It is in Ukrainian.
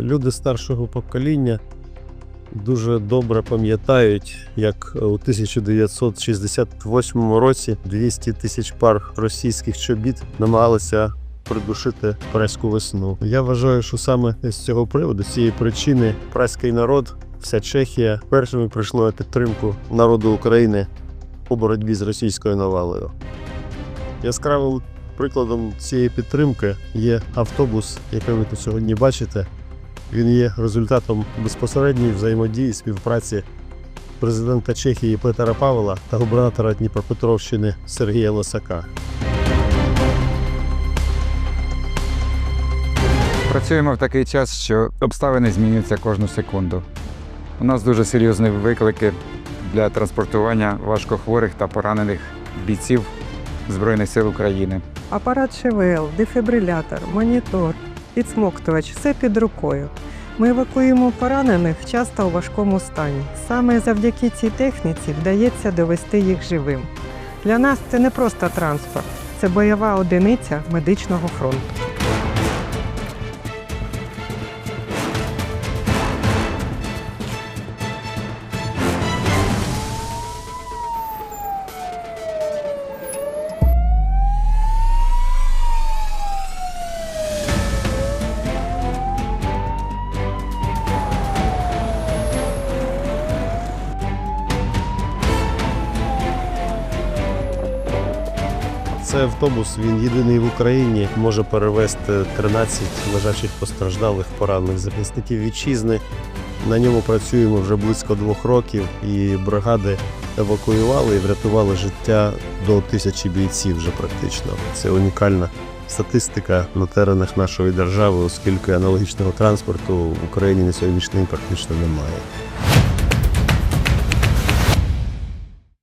Люди старшого покоління дуже добре пам'ятають, як у 1968 році 200 тисяч пар російських чобіт намагалися придушити праську весну. Я вважаю, що саме з цього приводу, з цієї причини, праський народ, вся Чехія першими прийшло на підтримку народу України у боротьбі з російською навалою. Яскравим прикладом цієї підтримки є автобус, який ви тут сьогодні бачите. Він є результатом безпосередньої взаємодії співпраці президента Чехії Петера Павла та губернатора Дніпропетровщини Сергія Лосака. Працюємо в такий час, що обставини змінюються кожну секунду. У нас дуже серйозні виклики для транспортування важкохворих та поранених бійців Збройних сил України. Апарат ШВЛ, дефібрилятор, монітор, підсмоктувач все під рукою. Ми евакуємо поранених часто у важкому стані. Саме завдяки цій техніці вдається довести їх живим. Для нас це не просто транспорт, це бойова одиниця медичного фронту. Цей автобус він єдиний в Україні може перевезти 13 лежачих постраждалих поранених захисників вітчизни. На ньому працюємо вже близько двох років, і бригади евакуювали і врятували життя до тисячі бійців вже практично. Це унікальна статистика на теренах нашої держави, оскільки аналогічного транспорту в Україні на сьогоднішній день практично немає.